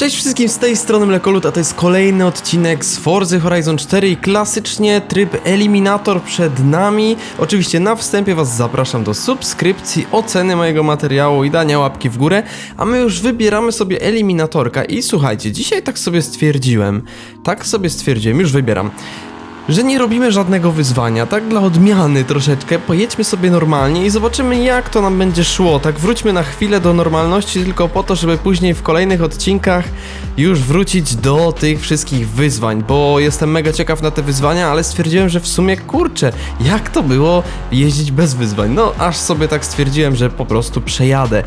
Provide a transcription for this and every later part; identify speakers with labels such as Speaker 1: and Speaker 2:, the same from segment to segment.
Speaker 1: Cześć wszystkim z tej strony Mlekolut, a to jest kolejny odcinek z Forza Horizon 4 i klasycznie tryb Eliminator przed nami. Oczywiście na wstępie was zapraszam do subskrypcji, oceny mojego materiału i dania łapki w górę, a my już wybieramy sobie Eliminatorka i słuchajcie, dzisiaj tak sobie stwierdziłem, tak sobie stwierdziłem, już wybieram że nie robimy żadnego wyzwania, tak dla odmiany troszeczkę, pojedźmy sobie normalnie i zobaczymy jak to nam będzie szło, tak wróćmy na chwilę do normalności tylko po to, żeby później w kolejnych odcinkach już wrócić do tych wszystkich wyzwań, bo jestem mega ciekaw na te wyzwania, ale stwierdziłem, że w sumie kurczę, jak to było jeździć bez wyzwań, no aż sobie tak stwierdziłem, że po prostu przejadę.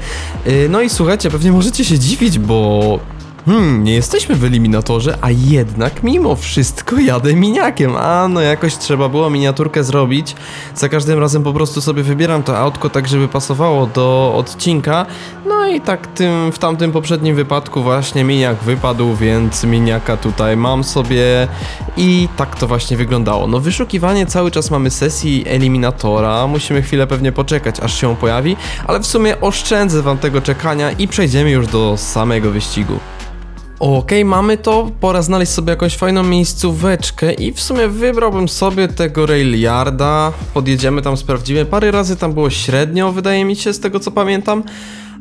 Speaker 1: Yy, no i słuchajcie, pewnie możecie się dziwić, bo Hmm, nie jesteśmy w eliminatorze, a jednak mimo wszystko jadę miniakiem. A no jakoś trzeba było miniaturkę zrobić. Za każdym razem po prostu sobie wybieram to autko tak, żeby pasowało do odcinka. No i tak tym, w tamtym poprzednim wypadku właśnie miniak wypadł, więc miniaka tutaj mam sobie i tak to właśnie wyglądało. No wyszukiwanie cały czas mamy sesji eliminatora, musimy chwilę pewnie poczekać aż się pojawi, ale w sumie oszczędzę wam tego czekania i przejdziemy już do samego wyścigu. Okej, mamy to. Pora znaleźć sobie jakąś fajną miejscóweczkę i w sumie wybrałbym sobie tego Railyarda. Podjedziemy tam, sprawdzimy. Parę razy tam było średnio, wydaje mi się, z tego co pamiętam.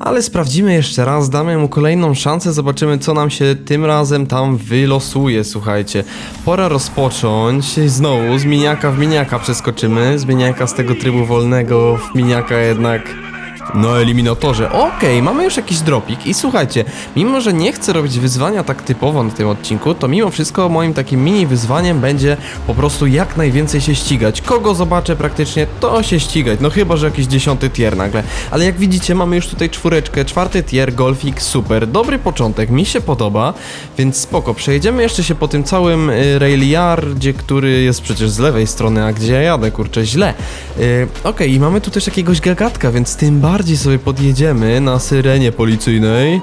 Speaker 1: Ale sprawdzimy jeszcze raz, damy mu kolejną szansę, zobaczymy co nam się tym razem tam wylosuje, słuchajcie. Pora rozpocząć, znowu z miniaka w miniaka przeskoczymy, z miniaka z tego trybu wolnego w miniaka jednak na eliminatorze. Okej, mamy już jakiś dropik i słuchajcie, mimo że nie chcę robić wyzwania tak typowo na tym odcinku, to mimo wszystko moim takim mini wyzwaniem będzie po prostu jak najwięcej się ścigać. Kogo zobaczę praktycznie, to się ścigać. No chyba, że jakiś dziesiąty tier nagle. Ale jak widzicie, mamy już tutaj czwóreczkę, czwarty tier, golfik, super. Dobry początek, mi się podoba, więc spoko. Przejedziemy jeszcze się po tym całym y, railiardzie, który jest przecież z lewej strony, a gdzie ja jadę, kurczę, źle. Y, Okej, i mamy tu też jakiegoś gagatka, więc tym bardziej sobie podjedziemy na syrenie policyjnej.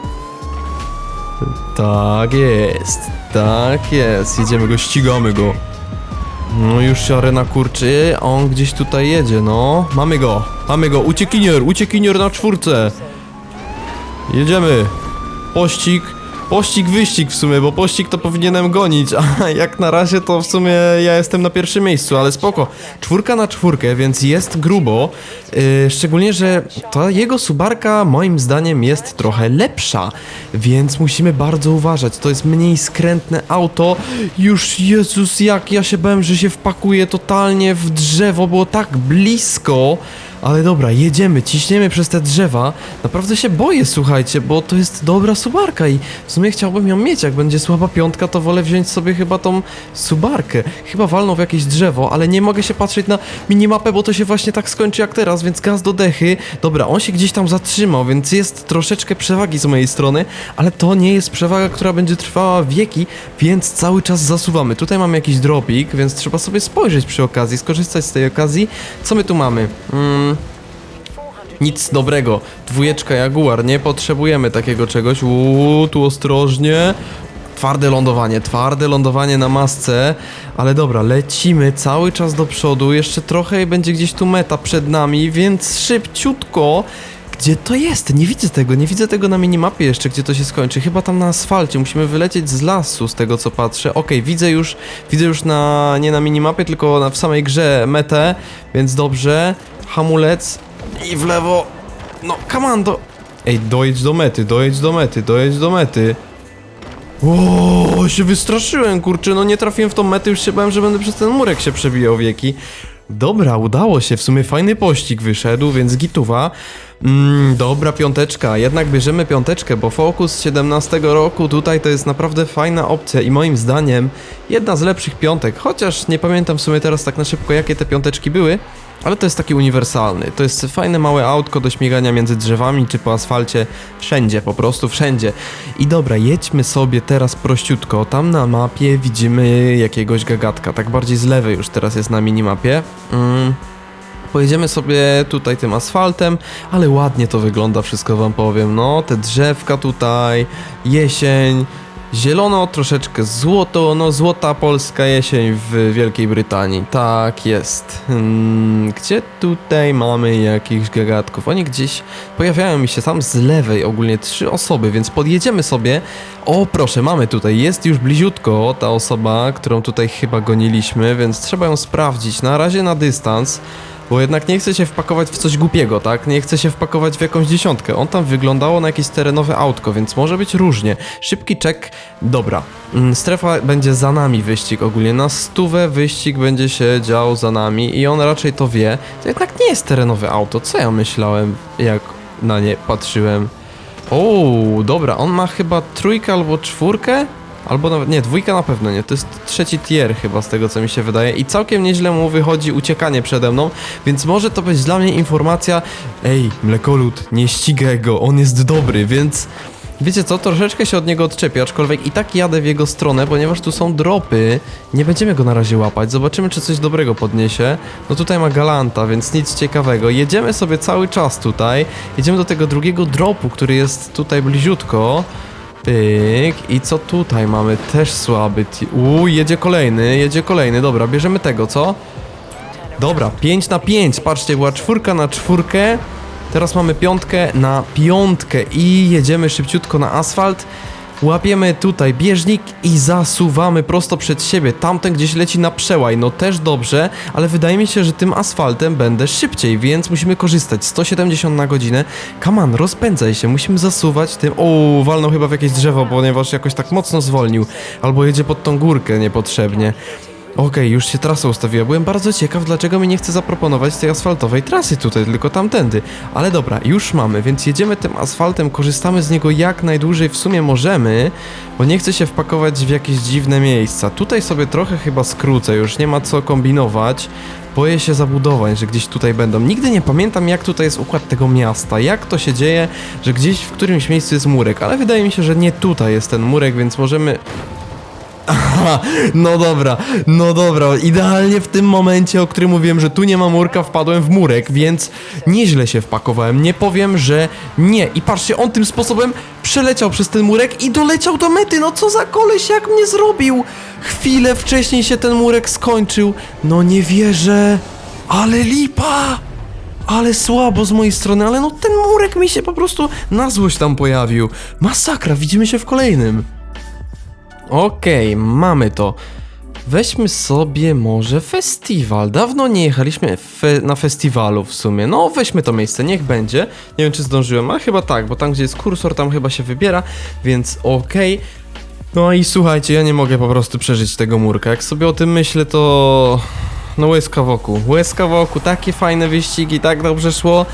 Speaker 1: Tak jest, tak jest. Jedziemy go, ścigamy go. No już się arena kurczy, on gdzieś tutaj jedzie, no. Mamy go, mamy go, uciekinier, uciekinier na czwórce. Jedziemy. Pościg, pościg, wyścig w sumie, bo pościg to powinienem gonić, a jak na razie to w sumie ja jestem na pierwszym miejscu, ale spoko. Czwórka na czwórkę, więc jest grubo. Yy, szczególnie, że ta jego subarka moim zdaniem jest trochę lepsza, więc musimy bardzo uważać. To jest mniej skrętne auto. Już Jezus, jak ja się bałem, że się wpakuje totalnie w drzewo, było tak blisko. Ale dobra, jedziemy, ciśniemy przez te drzewa. Naprawdę się boję, słuchajcie, bo to jest dobra subarka i w sumie chciałbym ją mieć. Jak będzie słaba piątka, to wolę wziąć sobie chyba tą subarkę. Chyba walną w jakieś drzewo, ale nie mogę się patrzeć na minimapę, bo to się właśnie tak skończy jak teraz, więc gaz do dechy. Dobra, on się gdzieś tam zatrzymał, więc jest troszeczkę przewagi z mojej strony, ale to nie jest przewaga, która będzie trwała wieki, więc cały czas zasuwamy. Tutaj mamy jakiś dropik, więc trzeba sobie spojrzeć przy okazji, skorzystać z tej okazji. Co my tu mamy? Mm, nic dobrego. Dwójeczka Jaguar, nie potrzebujemy takiego czegoś. Uuu, tu ostrożnie. Twarde lądowanie, twarde lądowanie na masce, ale dobra, lecimy cały czas do przodu, jeszcze trochę i będzie gdzieś tu meta przed nami, więc szybciutko. Gdzie to jest? Nie widzę tego, nie widzę tego na minimapie jeszcze, gdzie to się skończy. Chyba tam na asfalcie, musimy wylecieć z lasu, z tego co patrzę. Okej, widzę już, widzę już na, nie na minimapie, tylko na, w samej grze metę, więc dobrze. Hamulec i w lewo. No, kamando. Ej, dojedź do mety, dojedź do mety, dojedź do mety. O, się wystraszyłem, kurczę, no nie trafiłem w tą metę, już się bałem, że będę przez ten murek się przebijał wieki. Dobra, udało się, w sumie fajny pościg wyszedł, więc gituwa. Mm, dobra piąteczka, jednak bierzemy piąteczkę, bo Focus z 17 roku tutaj to jest naprawdę fajna opcja i moim zdaniem jedna z lepszych piątek, chociaż nie pamiętam w sumie teraz tak na szybko jakie te piąteczki były, ale to jest taki uniwersalny. To jest fajne małe autko do śmigania między drzewami czy po asfalcie. Wszędzie, po prostu wszędzie. I dobra, jedźmy sobie teraz prościutko. Tam na mapie widzimy jakiegoś gagatka. Tak bardziej z lewej już teraz jest na minimapie. Mm. Pojedziemy sobie tutaj tym asfaltem, ale ładnie to wygląda, wszystko wam powiem. No, te drzewka tutaj, jesień. Zielono, troszeczkę złoto, no złota polska jesień w Wielkiej Brytanii. Tak jest. Hmm, gdzie tutaj mamy jakichś gagatków? Oni gdzieś pojawiają mi się tam z lewej ogólnie trzy osoby, więc podjedziemy sobie. O proszę, mamy tutaj, jest już bliziutko ta osoba, którą tutaj chyba goniliśmy, więc trzeba ją sprawdzić. Na razie na dystans. Bo jednak nie chce się wpakować w coś głupiego, tak? Nie chce się wpakować w jakąś dziesiątkę. On tam wyglądało na jakieś terenowe autko, więc może być różnie. Szybki czek, dobra. Mm, Strefa będzie za nami wyścig ogólnie. Na stówę wyścig będzie się dział za nami i on raczej to wie. To jednak nie jest terenowe auto. Co ja myślałem, jak na nie patrzyłem? O, dobra, on ma chyba trójkę albo czwórkę? Albo nawet, nie, dwójka na pewno nie, to jest trzeci tier chyba z tego co mi się wydaje. I całkiem nieźle mu wychodzi uciekanie przede mną, więc może to być dla mnie informacja, ej, mlekolud, nie ścigaj go, on jest dobry, więc wiecie co, troszeczkę się od niego odczepię, aczkolwiek i tak jadę w jego stronę, ponieważ tu są dropy, nie będziemy go na razie łapać, zobaczymy czy coś dobrego podniesie, no tutaj ma Galanta, więc nic ciekawego, jedziemy sobie cały czas tutaj, jedziemy do tego drugiego dropu, który jest tutaj bliziutko, Pyk. I co tutaj mamy? Też słaby. Uuu, jedzie kolejny, jedzie kolejny. Dobra, bierzemy tego, co? Dobra, 5 na 5. Patrzcie, była czwórka na czwórkę. Teraz mamy piątkę na piątkę i jedziemy szybciutko na asfalt. Łapiemy tutaj bieżnik i zasuwamy prosto przed siebie. Tamten gdzieś leci na przełaj, no też dobrze, ale wydaje mi się, że tym asfaltem będę szybciej, więc musimy korzystać. 170 na godzinę. Kaman, rozpędzaj się, musimy zasuwać tym. O, walnął chyba w jakieś drzewo, ponieważ jakoś tak mocno zwolnił. Albo jedzie pod tą górkę niepotrzebnie. Okej, już się trasa ustawiła. Byłem bardzo ciekaw, dlaczego mi nie chce zaproponować tej asfaltowej trasy tutaj, tylko tamtędy. Ale dobra, już mamy, więc jedziemy tym asfaltem, korzystamy z niego jak najdłużej w sumie możemy, bo nie chcę się wpakować w jakieś dziwne miejsca. Tutaj sobie trochę chyba skrócę, już nie ma co kombinować. Boję się zabudowań, że gdzieś tutaj będą. Nigdy nie pamiętam, jak tutaj jest układ tego miasta, jak to się dzieje, że gdzieś w którymś miejscu jest murek, ale wydaje mi się, że nie tutaj jest ten murek, więc możemy Aha, no dobra, no dobra, idealnie w tym momencie, o którym mówiłem, że tu nie ma murka, wpadłem w murek, więc nieźle się wpakowałem, nie powiem, że nie. I patrzcie, on tym sposobem przeleciał przez ten murek i doleciał do mety, no co za koleś, jak mnie zrobił! Chwilę wcześniej się ten murek skończył, no nie wierzę, ale lipa! Ale słabo z mojej strony, ale no ten murek mi się po prostu na złość tam pojawił. Masakra, widzimy się w kolejnym. Okej, mamy to. Weźmy sobie może festiwal. Dawno nie jechaliśmy fe na festiwalu w sumie. No, weźmy to miejsce, niech będzie. Nie wiem, czy zdążyłem, ale chyba tak, bo tam, gdzie jest kursor, tam chyba się wybiera, więc okej. No i słuchajcie, ja nie mogę po prostu przeżyć tego murka. Jak sobie o tym myślę, to... No łezka wokół. Łezka wokół, takie fajne wyścigi, tak dobrze szło.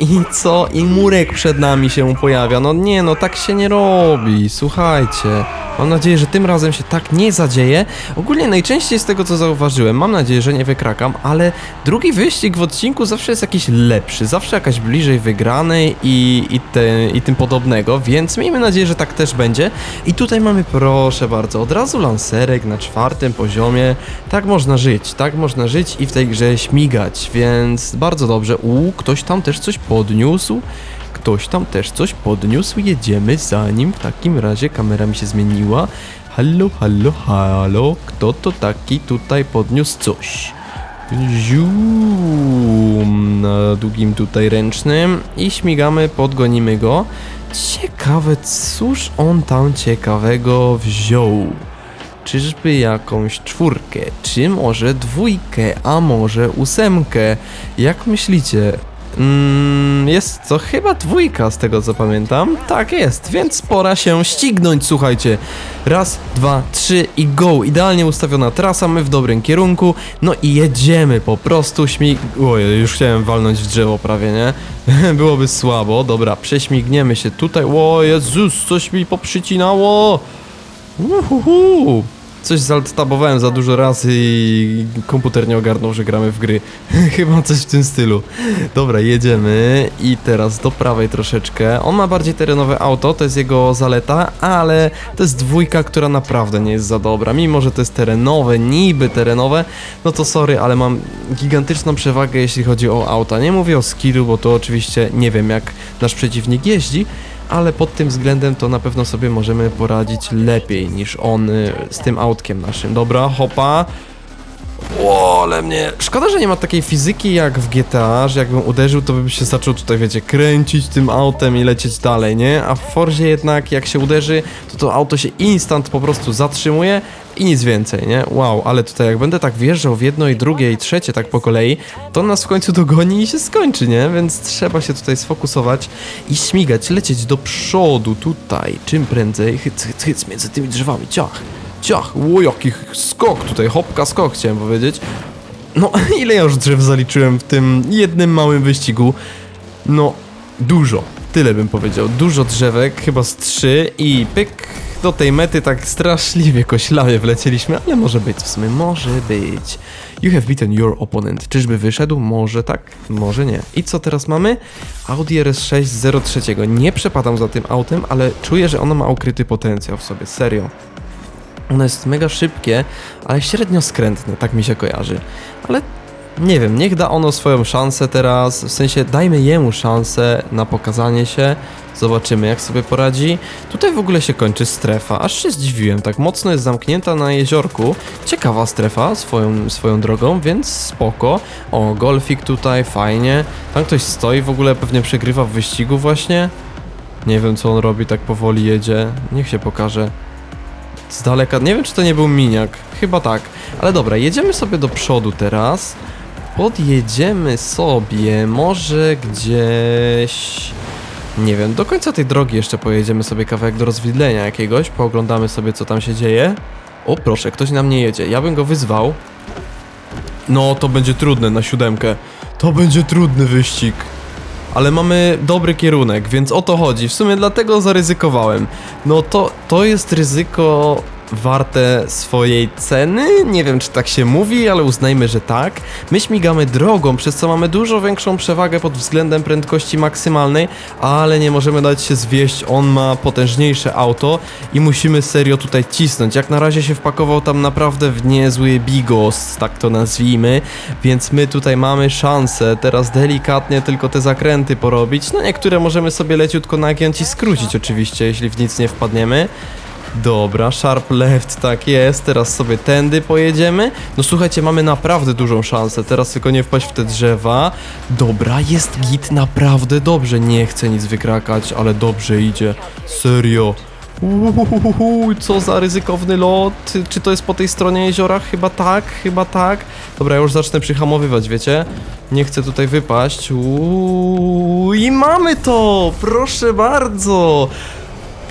Speaker 1: I co? I murek przed nami się pojawia. No nie, no tak się nie robi. Słuchajcie. Mam nadzieję, że tym razem się tak nie zadzieje. Ogólnie najczęściej z tego co zauważyłem, mam nadzieję, że nie wykrakam, ale drugi wyścig w odcinku zawsze jest jakiś lepszy, zawsze jakaś bliżej wygranej i, i, te, i tym podobnego, więc miejmy nadzieję, że tak też będzie. I tutaj mamy, proszę bardzo, od razu lancerek na czwartym poziomie. Tak można żyć, tak można żyć i w tej grze śmigać, więc bardzo dobrze. U, ktoś tam też coś podniósł. Ktoś tam też coś podniósł, jedziemy za nim. W takim razie kamera mi się zmieniła. Halo, halo, halo. Kto to taki tutaj podniósł coś? Zium na długim tutaj ręcznym i śmigamy, podgonimy go. Ciekawe, cóż on tam ciekawego wziął? Czyżby jakąś czwórkę, czy może dwójkę, a może ósemkę? Jak myślicie? Mm, jest to chyba dwójka z tego co pamiętam. Tak jest, więc pora się ścignąć, słuchajcie. Raz, dwa, trzy i go. Idealnie ustawiona trasa, my w dobrym kierunku. No i jedziemy po prostu śmig... Ojej, już chciałem walnąć w drzewo prawie, nie? Byłoby słabo. Dobra, prześmigniemy się tutaj. O Jezus, coś mi poprzycinało. Uhuhu. Coś zaltabowałem za dużo razy i komputer nie ogarnął, że gramy w gry. Chyba coś w tym stylu. Dobra, jedziemy i teraz do prawej troszeczkę. On ma bardziej terenowe auto, to jest jego zaleta, ale to jest dwójka, która naprawdę nie jest za dobra. Mimo, że to jest terenowe, niby terenowe, no to sorry, ale mam gigantyczną przewagę, jeśli chodzi o auta. Nie mówię o skillu, bo to oczywiście nie wiem, jak nasz przeciwnik jeździ, ale pod tym względem to na pewno sobie możemy poradzić lepiej niż on y, z tym autkiem naszym. Dobra, hopa. O, ale mnie... Szkoda, że nie ma takiej fizyki jak w GTA, że jakbym uderzył, to bym się zaczął tutaj, wiecie, kręcić tym autem i lecieć dalej, nie? A w Forzie jednak, jak się uderzy, to to auto się instant po prostu zatrzymuje i nic więcej, nie? Wow, ale tutaj jak będę tak wjeżdżał w jedno i drugie i trzecie tak po kolei, to nas w końcu dogoni i się skończy, nie? Więc trzeba się tutaj sfokusować i śmigać, lecieć do przodu tutaj, czym prędzej, hyc, hyc, hyc między tymi drzewami, ciach. Ciach, o jaki skok tutaj, hopka skok chciałem powiedzieć. No, ile ja już drzew zaliczyłem w tym jednym małym wyścigu? No, dużo, tyle bym powiedział. Dużo drzewek, chyba z trzy i pyk do tej mety tak straszliwie koślawie wlecieliśmy, ale może być w sumie, może być. You have beaten your opponent. Czyżby wyszedł? Może tak, może nie. I co teraz mamy? Audi RS6 03. Nie przepadam za tym autem, ale czuję, że ono ma ukryty potencjał w sobie, serio. Ono jest mega szybkie, ale średnio skrętne, tak mi się kojarzy. Ale nie wiem, niech da ono swoją szansę teraz, w sensie dajmy jemu szansę na pokazanie się, zobaczymy jak sobie poradzi. Tutaj w ogóle się kończy strefa, aż się zdziwiłem, tak mocno jest zamknięta na jeziorku. Ciekawa strefa swoją, swoją drogą, więc spoko. O, golfik tutaj, fajnie. Tam ktoś stoi, w ogóle pewnie przegrywa w wyścigu właśnie. Nie wiem co on robi, tak powoli jedzie. Niech się pokaże. Z daleka, nie wiem czy to nie był miniak, chyba tak. Ale dobra, jedziemy sobie do przodu teraz. Podjedziemy sobie może gdzieś... Nie wiem, do końca tej drogi jeszcze pojedziemy sobie kawałek do rozwidlenia jakiegoś, pooglądamy sobie co tam się dzieje. O proszę, ktoś na mnie jedzie, ja bym go wyzwał. No, to będzie trudne na siódemkę. To będzie trudny wyścig. Ale mamy dobry kierunek, więc o to chodzi. W sumie dlatego zaryzykowałem. No to, to jest ryzyko warte swojej ceny. Nie wiem, czy tak się mówi, ale uznajmy, że tak. My śmigamy drogą, przez co mamy dużo większą przewagę pod względem prędkości maksymalnej, ale nie możemy dać się zwieść. On ma potężniejsze auto i musimy serio tutaj cisnąć. Jak na razie się wpakował tam naprawdę w niezły bigos, tak to nazwijmy, więc my tutaj mamy szansę teraz delikatnie tylko te zakręty porobić. No niektóre możemy sobie leciutko nagiąć i skrócić oczywiście, jeśli w nic nie wpadniemy. Dobra, sharp left, tak jest. Teraz sobie tędy pojedziemy. No słuchajcie, mamy naprawdę dużą szansę. Teraz tylko nie wpaść w te drzewa. Dobra, jest git naprawdę dobrze. Nie chcę nic wykrakać, ale dobrze idzie. Serio. Uhuhuhu, co za ryzykowny lot. Czy to jest po tej stronie jeziora? Chyba tak, chyba tak. Dobra, ja już zacznę przyhamowywać, wiecie? Nie chcę tutaj wypaść. Uuu, I mamy to! Proszę bardzo!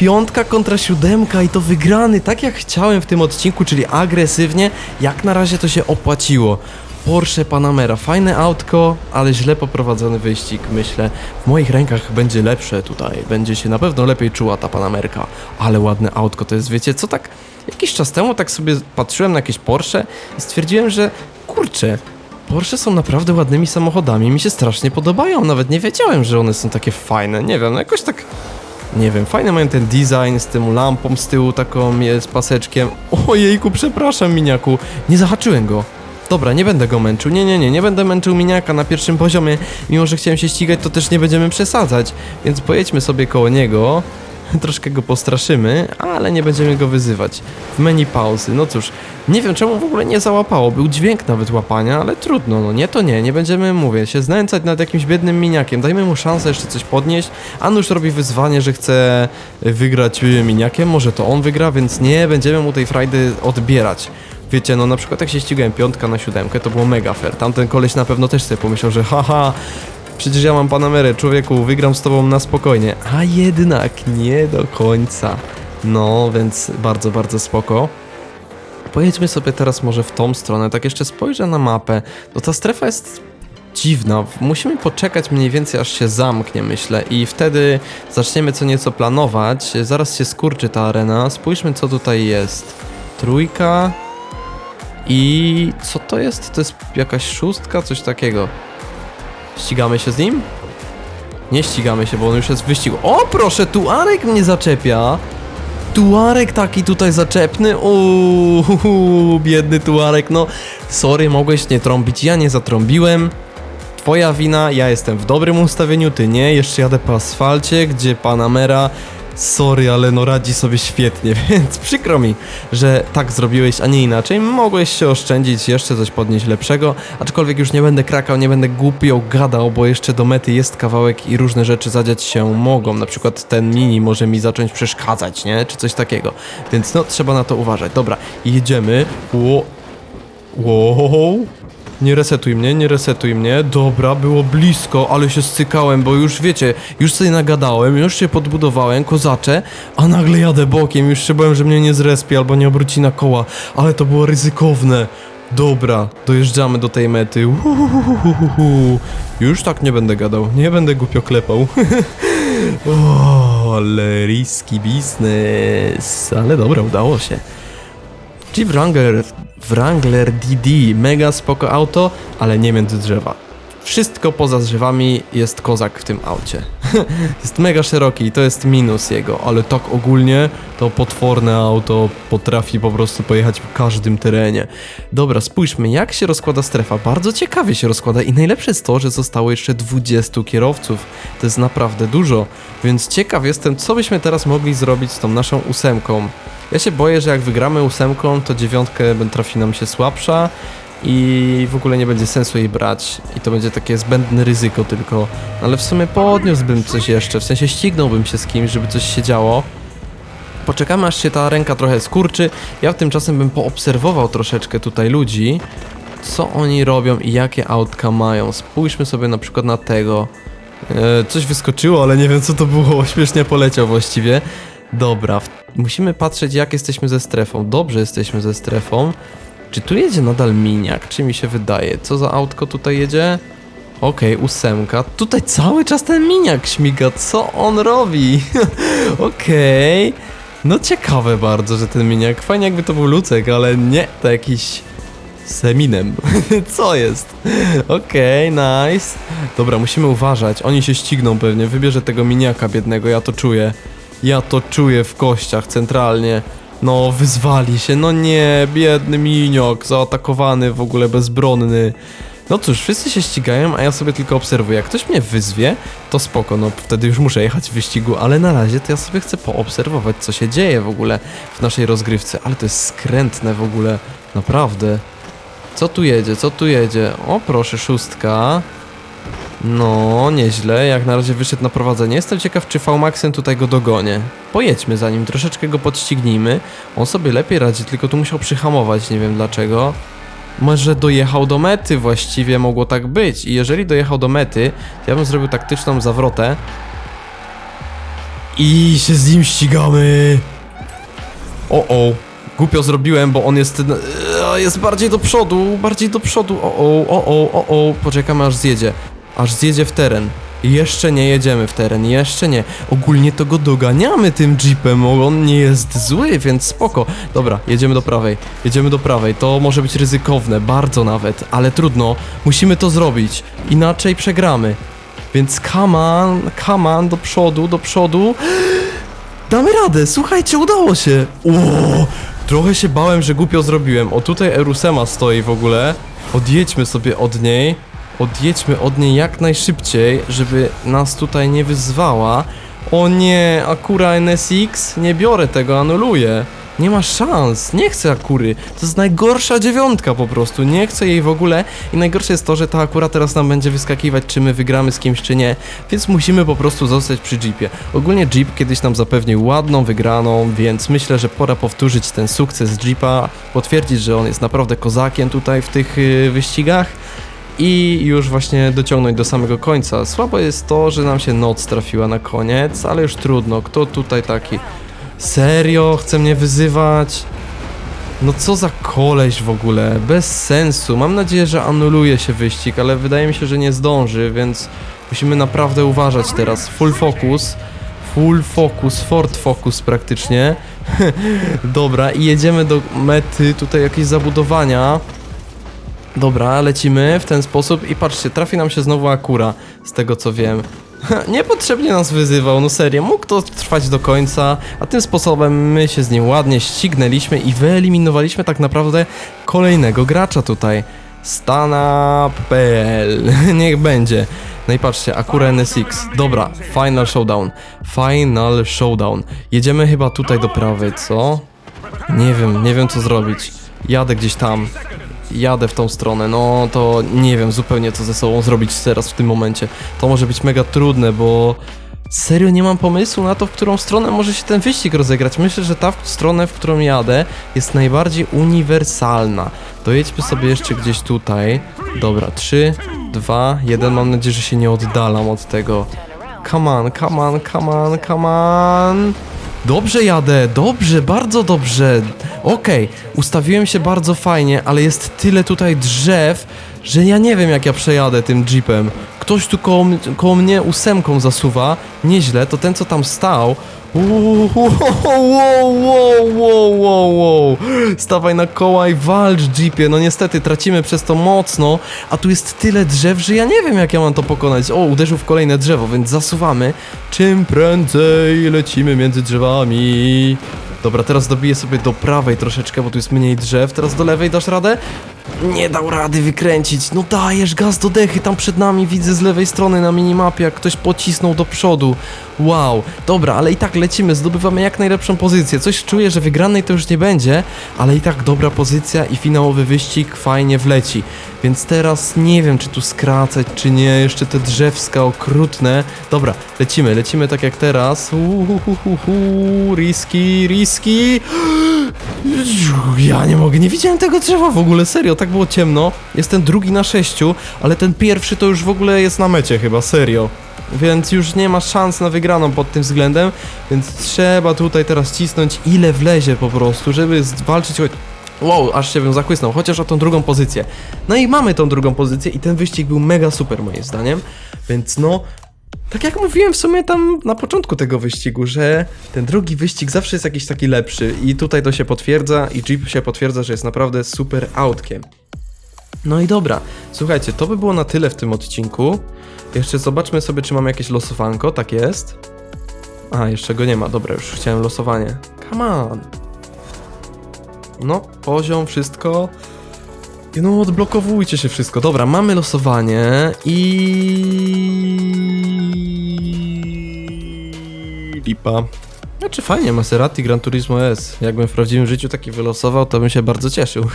Speaker 1: Piątka kontra siódemka i to wygrany, tak jak chciałem w tym odcinku, czyli agresywnie. Jak na razie to się opłaciło. Porsche Panamera, fajne autko, ale źle poprowadzony wyścig, myślę. W moich rękach będzie lepsze tutaj, będzie się na pewno lepiej czuła ta Panamerka. Ale ładne autko to jest, wiecie, co tak jakiś czas temu tak sobie patrzyłem na jakieś Porsche i stwierdziłem, że kurczę, Porsche są naprawdę ładnymi samochodami, mi się strasznie podobają, nawet nie wiedziałem, że one są takie fajne, nie wiem, no jakoś tak nie wiem, fajny mają ten design z tym lampą z tyłu taką jest paseczkiem. Ojejku, przepraszam miniaku, nie zahaczyłem go. Dobra, nie będę go męczył. Nie, nie, nie, nie będę męczył miniaka na pierwszym poziomie. Mimo, że chciałem się ścigać, to też nie będziemy przesadzać. Więc pojedźmy sobie koło niego. Troszkę go postraszymy, ale nie będziemy go wyzywać. W menu pauzy, no cóż, nie wiem czemu w ogóle nie załapało. Był dźwięk nawet łapania, ale trudno, no nie to nie, nie będziemy, mówię, się znęcać nad jakimś biednym miniakiem. Dajmy mu szansę jeszcze coś podnieść. Anusz robi wyzwanie, że chce wygrać miniakiem, może to on wygra, więc nie będziemy mu tej frajdy odbierać. Wiecie, no na przykład jak się ścigałem piątka na siódemkę, to było mega fair. Tamten koleś na pewno też sobie pomyślał, że haha, przecież ja mam Panamerę, człowieku, wygram z tobą na spokojnie. A jednak nie do końca. No, więc bardzo, bardzo spoko. Pojedźmy sobie teraz może w tą stronę, tak jeszcze spojrzę na mapę. No ta strefa jest dziwna. Musimy poczekać mniej więcej aż się zamknie, myślę, i wtedy zaczniemy co nieco planować. Zaraz się skurczy ta arena. Spójrzmy co tutaj jest. Trójka. I co to jest? To jest jakaś szóstka, coś takiego. Ścigamy się z nim? Nie ścigamy się, bo on już jest w wyścigu. O, proszę, Tuarek mnie zaczepia. Tuarek taki tutaj zaczepny. Uuu, biedny Tuarek. No, sorry, mogłeś nie trąbić. Ja nie zatrąbiłem. twoja wina, ja jestem w dobrym ustawieniu, ty nie, jeszcze jadę po asfalcie, gdzie Panamera Sorry, ale no radzi sobie świetnie, więc przykro mi, że tak zrobiłeś, a nie inaczej. Mogłeś się oszczędzić, jeszcze coś podnieść lepszego, aczkolwiek już nie będę krakał, nie będę głupio gadał, bo jeszcze do mety jest kawałek i różne rzeczy zadziać się mogą. Na przykład ten mini może mi zacząć przeszkadzać, nie? Czy coś takiego. Więc no, trzeba na to uważać. Dobra, jedziemy. Ło... Wow. Nie resetuj mnie, nie resetuj mnie. Dobra, było blisko, ale się stykałem, bo już wiecie, już sobie nagadałem, już się podbudowałem, kozacze, a nagle jadę bokiem, już się bałem, że mnie nie zrespi albo nie obróci na koła, ale to było ryzykowne. Dobra, dojeżdżamy do tej mety. Uhuhuhuhu. Już tak nie będę gadał, nie będę głupio klepał. o, ale riski biznes. Ale dobra, udało się. Jeep Wrangler, Wrangler DD, mega spoko auto, ale nie między drzewa. Wszystko poza drzewami jest kozak w tym aucie. jest mega szeroki i to jest minus jego, ale tak ogólnie to potworne auto potrafi po prostu pojechać po każdym terenie. Dobra, spójrzmy jak się rozkłada strefa. Bardzo ciekawie się rozkłada i najlepsze jest to, że zostało jeszcze 20 kierowców. To jest naprawdę dużo, więc ciekaw jestem co byśmy teraz mogli zrobić z tą naszą ósemką. Ja się boję, że jak wygramy ósemką, to dziewiątkę trafi nam się słabsza i w ogóle nie będzie sensu jej brać i to będzie takie zbędne ryzyko tylko. Ale w sumie podniósłbym coś jeszcze, w sensie ścignąłbym się z kimś, żeby coś się działo. Poczekamy aż się ta ręka trochę skurczy. Ja tymczasem bym poobserwował troszeczkę tutaj ludzi, co oni robią i jakie autka mają. Spójrzmy sobie na przykład na tego. E, coś wyskoczyło, ale nie wiem co to było, śmiesznie poleciał właściwie. Dobra, w- musimy patrzeć jak jesteśmy ze strefą. Dobrze jesteśmy ze strefą. Czy tu jedzie nadal miniak? Czy mi się wydaje? Co za autko tutaj jedzie? Okej, ósemka. Tutaj cały czas ten miniak śmiga. Co on robi? Okej. No ciekawe bardzo, że ten miniak. Fajnie jakby to był Lucek, ale nie, to jakiś Seminem. Co jest? Okej, nice. Dobra, musimy uważać. Oni się ścigną pewnie. Wybierze tego miniaka biednego, ja to czuję. Ja to czuję w kościach centralnie. No, wyzwali się. No nie, biedny miniok, zaatakowany, w ogóle bezbronny. No cóż, wszyscy się ścigają, a ja sobie tylko obserwuję. Jak ktoś mnie wyzwie, to spoko, no wtedy już muszę jechać w wyścigu, ale na razie to ja sobie chcę poobserwować, co się dzieje w ogóle w naszej rozgrywce. Ale to jest skrętne w ogóle, naprawdę. Co tu jedzie, co tu jedzie? O, proszę, szóstka. No, nieźle. Jak na razie wyszedł na prowadzenie. Jestem ciekaw, czy V-Maxem tutaj go dogonię. Pojedźmy za nim, troszeczkę go podścignijmy. On sobie lepiej radzi, tylko tu musiał przyhamować, nie wiem dlaczego. Może dojechał do mety właściwie, mogło tak być. I jeżeli dojechał do mety, to ja bym zrobił taktyczną zawrotę. I się z nim ścigamy. O, o. Głupio zrobiłem, bo on jest, e, jest bardziej do przodu, bardziej do przodu. O, o, o, o, o, o. Poczekamy aż zjedzie. Aż zjedzie w teren. Jeszcze nie jedziemy w teren, jeszcze nie. Ogólnie to go doganiamy tym jeepem, on nie jest zły, więc spoko. Dobra, jedziemy do prawej, jedziemy do prawej. To może być ryzykowne, bardzo nawet, ale trudno. Musimy to zrobić, inaczej przegramy. Więc come on, come on, do przodu, do przodu. Damy radę, słuchajcie, udało się. O, trochę się bałem, że głupio zrobiłem. O, tutaj Erusema stoi w ogóle. Odjedźmy sobie od niej. Odjedźmy od niej jak najszybciej, żeby nas tutaj nie wyzwała. O nie, Akura NSX? Nie biorę tego, anuluję. Nie ma szans, nie chcę Akury. To jest najgorsza dziewiątka po prostu, nie chcę jej w ogóle. I najgorsze jest to, że ta Akura teraz nam będzie wyskakiwać, czy my wygramy z kimś, czy nie. Więc musimy po prostu zostać przy Jeepie. Ogólnie Jeep kiedyś nam zapewnił ładną wygraną, więc myślę, że pora powtórzyć ten sukces Jeepa, potwierdzić, że on jest naprawdę kozakiem tutaj w tych yy, wyścigach i już właśnie dociągnąć do samego końca. Słabo jest to, że nam się noc trafiła na koniec, ale już trudno. Kto tutaj taki? Serio? Chce mnie wyzywać? No co za koleś w ogóle? Bez sensu. Mam nadzieję, że anuluje się wyścig, ale wydaje mi się, że nie zdąży, więc musimy naprawdę uważać teraz. Full focus. Full focus, Ford focus praktycznie. Dobra, i jedziemy do mety, tutaj jakieś zabudowania. Dobra, lecimy w ten sposób i patrzcie, trafi nam się znowu Akura, z tego co wiem. Niepotrzebnie nas wyzywał, no serio, mógł to trwać do końca, a tym sposobem my się z nim ładnie ścignęliśmy i wyeliminowaliśmy tak naprawdę kolejnego gracza tutaj. Stana.pl Niech będzie. No i patrzcie, Acura NSX. Dobra, Final Showdown. Final Showdown. Jedziemy chyba tutaj do prawej, co? Nie wiem, nie wiem co zrobić. Jadę gdzieś tam. Jadę w tą stronę, no to nie wiem zupełnie co ze sobą zrobić teraz w tym momencie. To może być mega trudne, bo serio nie mam pomysłu na to, w którą stronę może się ten wyścig rozegrać. Myślę, że ta w stronę, w którą jadę, jest najbardziej uniwersalna. Dojedźmy sobie jeszcze gdzieś tutaj. Dobra, 3, 2, 1. Mam nadzieję, że się nie oddalam od tego. Come on, come on, come on, come on. Dobrze jadę, dobrze, bardzo dobrze. Okej, ustawiłem się bardzo fajnie, ale jest tyle tutaj drzew, że ja nie wiem jak ja przejadę tym jeepem. Ktoś tu koło, koło mnie ósemką zasuwa, nieźle, to ten co tam stał. Wow, wow, wow, wow, wow, wow. Stawaj na koła i walcz jeepie. No niestety tracimy przez to mocno, a tu jest tyle drzew, że ja nie wiem jak ja mam to pokonać. O, uderzył w kolejne drzewo, więc zasuwamy. Czym prędzej lecimy między drzewami. Dobra, teraz dobiję sobie do prawej troszeczkę, bo tu jest mniej drzew. Teraz do lewej dasz radę? Nie dał rady wykręcić. No dajesz gaz do dechy, tam przed nami widzę z lewej strony na minimapie, jak ktoś pocisnął do przodu. Wow, dobra, ale i tak lecimy, zdobywamy jak najlepszą pozycję. Coś czuję, że wygranej to już nie będzie, ale i tak dobra pozycja i finałowy wyścig fajnie wleci. Więc teraz nie wiem, czy tu skracać, czy nie. Jeszcze te drzewska okrutne. Dobra, lecimy, lecimy tak jak teraz. Uhuhuhuhu, riski, riski. Ja nie mogę, nie widziałem tego drzewa w ogóle, serio, tak było ciemno. Jestem drugi na sześciu, ale ten pierwszy to już w ogóle jest na mecie chyba, serio. Więc już nie ma szans na wygraną pod tym względem, więc trzeba tutaj teraz cisnąć ile wlezie po prostu, żeby walczyć choć... Wow, aż się bym zakłysnął, chociaż o tą drugą pozycję. No i mamy tą drugą pozycję i ten wyścig był mega super moim zdaniem, więc no... Tak jak mówiłem w sumie tam na początku tego wyścigu, że ten drugi wyścig zawsze jest jakiś taki lepszy i tutaj to się potwierdza i Jeep się potwierdza, że jest naprawdę super autkiem. No i dobra, słuchajcie, to by było na tyle w tym odcinku. Jeszcze zobaczmy sobie, czy mamy jakieś losowanko, tak jest. A, jeszcze go nie ma, dobra, już chciałem losowanie. Come on. No, poziom, wszystko. No, odblokowujcie się wszystko. Dobra, mamy losowanie i... Lipa. Znaczy fajnie, Maserati Gran Turismo S. Jakbym w prawdziwym życiu taki wylosował, to bym się bardzo cieszył.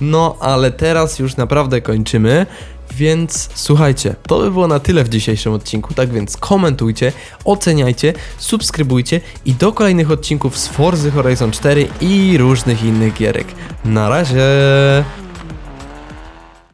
Speaker 1: No, ale teraz już naprawdę kończymy. Więc słuchajcie, to by było na tyle w dzisiejszym odcinku. Tak więc komentujcie, oceniajcie, subskrybujcie i do kolejnych odcinków z Forza Horizon 4 i różnych innych gierek. Na razie!